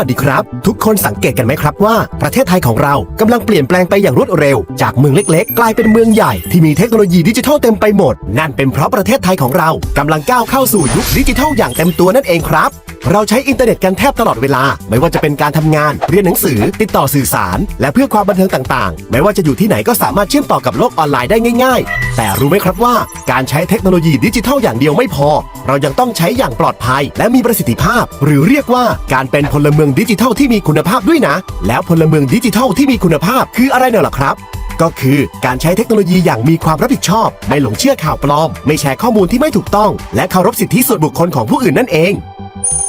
วัสดีครับ ทุกคนสังเกตกันไหมครับว่า ประเทศไทยของเรากำลังเปลี่ยนแปลงไปอย่างรวดเร็ว จากเมืองเล็ก ๆ กลายเป็นเมืองใหญ่ที่มีเทคโนโลยีดิจิทัลเต็มไปหมด นั่นเป็นเพราะประเทศไทยของเรากำลังก้าวเข้าสู่ยุคดิจิทัลอย่างเต็มตัวนั่นเองครับ เราใช้อินเทอร์เน็ตกันแทบตลอดเวลา ไม่ว่าจะเป็นการทำงาน เรียนหนังสือ ติดต่อสื่อสาร และเพื่อความบันเทิงต่างๆ ไม่ว่าจะอยู่ที่ไหนก็สามารถเชื่อมต่อกับโลกออนไลน์ได้ง่ายๆ แต่รู้ไหมครับว่าการใช้เทคโนโลยีดิจิทัลอย่างเดียวไม่พอ เรายังต้องใช้อย่างปลอดภัย และมีประสิทธิภาพ หรือเรียกว่าการเป็นพลเมืองดิจิทัลที่มีคุณภาพด้วยนะ แล้วพลเมืองดิจิทัลที่มีคุณภาพคืออะไรเน่ะล่ะครับก็คือการใช้เทคโนโลยีอย่างมีความรับผิดชอบ ไม่หลงเชื่อข่าวปลอม ไม่แชร์ข้อมูลที่ไม่ถูกต้อง และเคารพสิทธิส่วนบุคคลของผู้อื่นนั่นเอง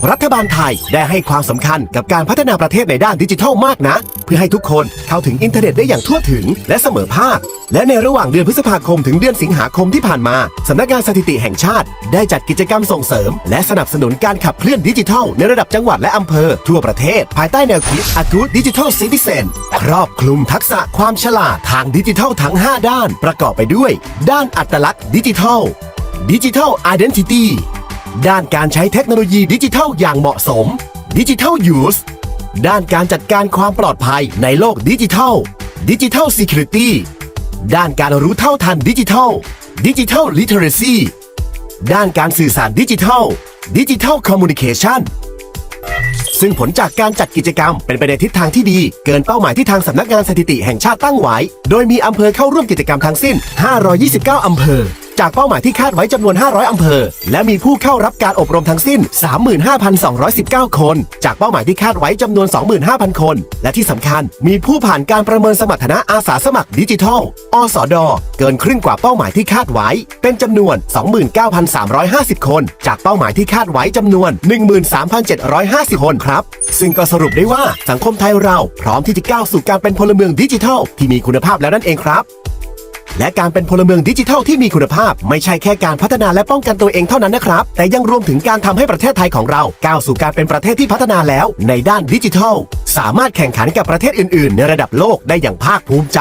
รัฐบาลไทยได้ให้ความสำคัญกับการพัฒนาประเทศในด้านดิจิทัลมากนะ เพื่อให้ทุกคนเข้าถึงอินเทอร์เน็ตได้อย่างทั่วถึงและเสมอภาค และในระหว่างเดือนพฤษภาคมถึงเดือนสิงหาคมที่ผ่านมาสำนักงานสถิติแห่งชาติ ได้จัดกิจกรรมส่งเสริม และสนับสนุนการขับเคลื่อนดิจิทัล ในระดับจังหวัดและอำเภอ ทั่วประเทศ ภายใต้แนวคิด A Good Digital Citizen ครอบคลุมทักษะความฉลาดทางดิจิทัลทั้ง 5 ด้าน ประกอบไปด้วย ด้านอัตลักษณ์ดิจิทัลดิจิทัล Identity ด้ ด้านการใช้เทคโนโลยีดิจิทัลอย่างเหมาะสมดิจิทัลยูสด้านการจัดการความปลอดภัยในโลกดิจิทัลดิจิทัล Security ด้านการรู้เท่าทันดิจิทัลดิจิทัล Literacy ด้านการสื่อสารดิจิทัลดิจิทัลคอมมูนิเคชันซึ่งผลจากการจัดกิจกรรมเป็นไปในทิศทางที่ดี เกินเป้าหมายที่ทางสำนักงานสถิติแห่งชาติตั้งไว้ โดยมีอำเภอเข้าร่วมกิจกรรมทั้งสิ้น 529 อำเภอ จากเป้าหมายที่คาดไว้จำนวน 500 อำเภอ และมีผู้เข้ารับการอบรมทั้งสิ้น 35,219 คน จากเป้าหมายที่คาดไว้จำนวน 25,000 คน และที่สำคัญมีผู้ผ่านการประเมินสมรรถนะอาสาสมัครดิจิทัล อสด เกินครึ่งกว่าเป้าหมายที่คาดไว้ เป็นจำนวน 29,350 คน จากเป้าหมายที่คาดไว้จำนวน 13,750 คนครับ ซึ่งก็สรุปได้ว่าสังคมไทยเราพร้อมที่จะก้าวสู่การเป็นพลเมืองดิจิทัล ที่มีคุณภาพแล้วนั่นเองครับ และการเป็นพลเมืองดิจิทัลที่มีคุณภาพ ไม่ใช่แค่การพัฒนาและป้องกันตัวเองเท่านั้นนะครับ แต่ยังรวมถึงการทำให้ประเทศไทยของเรา ก้าวสู่การเป็นประเทศที่พัฒนาแล้ว ในด้านดิจิทัล สามารถแข่งขันกับประเทศอื่น ๆ ในระดับโลกได้อย่างภาคภูมิใจ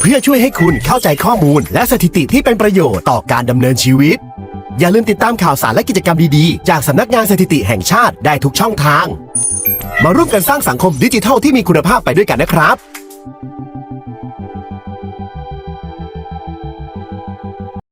เพื่อช่วยให้คุณเข้าใจข้อมูล และสถิติที่เป็นประโยชน์ต่อการดำเนินชีวิต อย่าลืมติดตามข่าวสารและกิจกรรมดีๆ จากสำนักงานสถิติแห่งชาติได้ทุกช่องทาง มาร่วมกันสร้างสังคมดิจิทัลที่มีคุณภาพไปด้วยกันนะครับ